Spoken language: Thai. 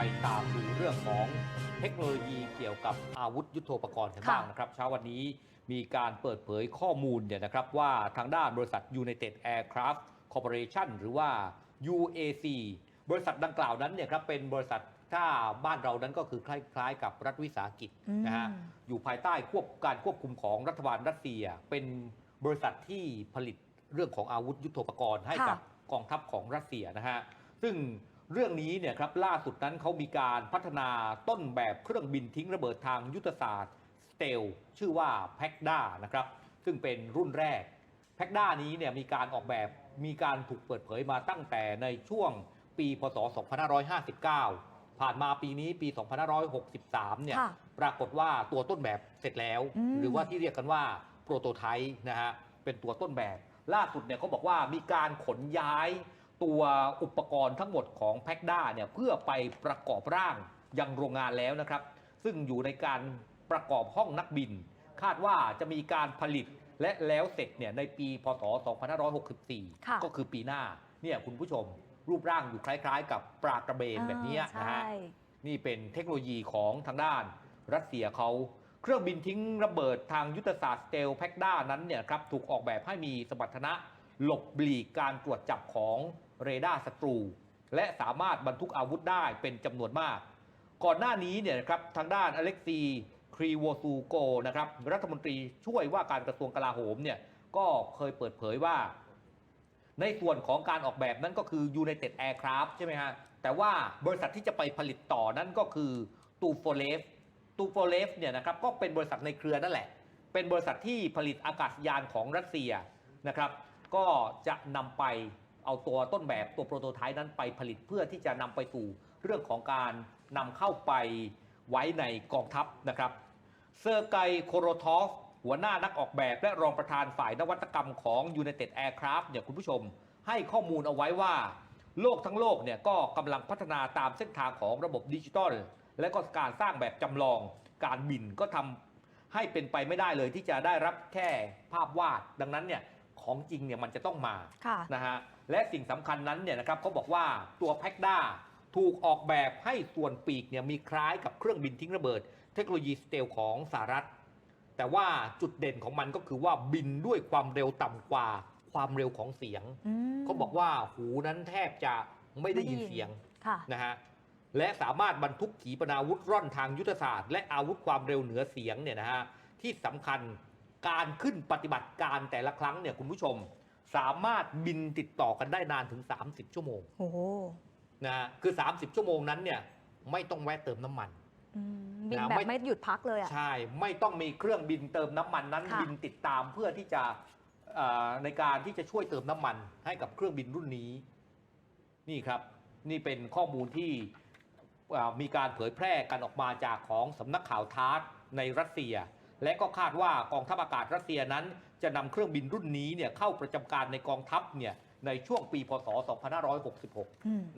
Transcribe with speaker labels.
Speaker 1: ไปตามดูเรื่องของเทคโนโลยีเกี่ยวกับอาวุธยุโทโธปกรณ์กันบ้างนะครับ เช้าวันนี้มีการเปิดเผยข้อมูลเนี่ยนะครับว่าทางด้านบริษัท United Aircraft Corporation หรือว่า UAC บริษัทดังกล่าวนั้นเนี่ยครับเป็นบริษัทถ้าบ้านเรานั้นก็คือคล้ายๆ กับรัฐวิสาหกิจนะฮะ
Speaker 2: อืม
Speaker 1: อยู่ภายใต้ควบการควบคุมของรัฐบาลรัสเซีย เป็นบริษัทที่ผลิตเรื่องของอาวุธยุโทโธปกรณ์ให้
Speaker 2: ค่ะ
Speaker 1: กับกองทัพของรัสเซียนะฮะซึ่ง เรื่องนี้เนี่ยครับล่าสุดนั้นเขามีการพัฒนาต้นแบบเครื่องบินทิ้งระเบิดทางยุทธศาสตร์สเตลชื่อว่าแพคด้านะครับซึ่งเป็นรุ่นแรกแพคด้านี้เนี่ยมีการออกแบบมีการถูกเปิดเผยมาตั้งแต่ในช่วงปีพศ 2559 ผ่านมาปีนี้ปี 2563 เนี่ย
Speaker 2: ค่ะ
Speaker 1: ปรากฏว่าตัวต้นแบบเสร็จแล้ว
Speaker 2: อืม
Speaker 1: หรือว่าที่เรียกกันว่าโปรโตไทป์นะฮะเป็นตัวต้นแบบล่าสุดเนี่ยเขาบอกว่ามีการขนย้าย ตัวอุปกรณ์ทั้งหมดของแพคด้าเนี่ยเพื่อไปประกอบร่างยังโรงงานแล้วนะครับ ซึ่งอยู่ในการประกอบห้องนักบิน คาดว่าจะมีการผลิตและแล้วเสร็จเนี่ยในปีพศ 2564
Speaker 2: ค่ะ
Speaker 1: ก็คือปีหน้าเนี่ยคุณผู้ชมรูปร่างอยู่คล้ายๆ กับปลากระเบนแบบเนี้ย
Speaker 2: อ่า
Speaker 1: นะฮะ
Speaker 2: ใช่
Speaker 1: นี่เป็นเทคโนโลยีของทางด้านรัสเซียเขาเครื่องบินทิ้งระเบิดทางยุทธศาสตร์สเตลแพคด้านั้นเนี่ยครับถูกออกแบบให้มีสมรรถนะ หลบหลีกการตรวจจับของเรดาร์ศัตรู และสามารถบรรทุกอาวุธได้เป็นจำนวนมาก ก่อนหน้านี้เนี่ยนะครับทางด้านอเล็กซีครีโวซูโกนะครับรัฐมนตรีช่วยว่าการกระทรวงกลาโหมเนี่ยก็เคยเปิดเผยว่า ในส่วนของการออกแบบนั้นก็คือ United Aircraft ใช่ไหมฮะ แต่ว่าบริษัทที่จะไปผลิตต่อนั้นก็คือตูโฟเลฟตูโฟเลฟเนี่ยนะครับก็เป็นบริษัทในเครือนั่นแหละ เป็นบริษัทที่ผลิตอากาศยานของรัสเซียนะครับ ก็จะนำไปเอาตัวต้นแบบตัวโปรโตไทป์นั้นไปผลิตเพื่อที่จะนำไปสู่เรื่องของการนำเข้าไปไว้ในกองทัพนะครับ เซอร์ไกโคโรทอฟหัวหน้านักออกแบบและรองประธานฝ่ายนวัตกรรมของ United Aircraft เนี่ยคุณผู้ชม ให้ข้อมูลเอาไว้ว่า โลกทั้งโลกเนี่ยก็กำลังพัฒนาตามเส้นทางของระบบดิจิทัลและก็การสร้างแบบจำลองการบินก็ทำให้เป็นไปไม่ได้เลยที่จะได้รับแค่ภาพวาด ดังนั้นเนี่ย ของจริงเนี่ยมันจะต้องมา
Speaker 2: ค่ะ
Speaker 1: นะฮะและสิ่งสำคัญนั้นเนี่ยนะครับเขาบอกว่าตัวแพคด้าถูกออกแบบให้ส่วนปีกเนี่ยมีคล้ายกับเครื่องบินทิ้งระเบิด เทคโนโลยีสเตลของสหรัฐ แต่ว่าจุดเด่นของมันก็คือว่าบินด้วยความเร็วต่ำกว่าความเร็วของเสียง
Speaker 2: อืม
Speaker 1: เขาบอกว่าหูนั้นแทบจะไม่ได้ยินเสียง
Speaker 2: ค่ะ
Speaker 1: นะฮะและสามารถบรรทุกขีปนาวุธร่อนทางยุทธศาสตร์ และอาวุธความเร็วเหนือเสียงเนี่ยนะฮะที่สำคัญ การขึ้นปฏิบัติการแต่ละครั้งเนี่ยคุณผู้ชม สามารถบินติดต่อกันได้นานถึง 30 ชั่วโมง
Speaker 2: โอ้โห
Speaker 1: นะฮะคือ 30 ชั่วโมงนั้นเนี่ยไม่ต้องแวะเติมน้ำมัน
Speaker 2: อืมบิน
Speaker 1: นะ
Speaker 2: แบบ
Speaker 1: ไม่
Speaker 2: ไม่หยุดพักเลยอะ
Speaker 1: ใช่ ไม่ต้องมีเครื่องบินเติมน้ำมันนั้น
Speaker 2: ค่ะ
Speaker 1: บินติดตามเพื่อที่จะเอ่อในการที่จะช่วยเติมน้ำมัน ให้กับเครื่องบินรุ่นนี้ นี่ครับ นี่เป็นข้อมูลที่เอ่อมีการเผยแพร่กันออกมาจากของสำนักข่าวทาร์ตในรัสเซีย และก็คาดว่ากองทัพอากาศรัสเซียนั้น จะนำเครื่องบินรุ่นนี้เนี่ยเข้าประจำการในกองทัพเนี่ยในช่วงปีพศ 2566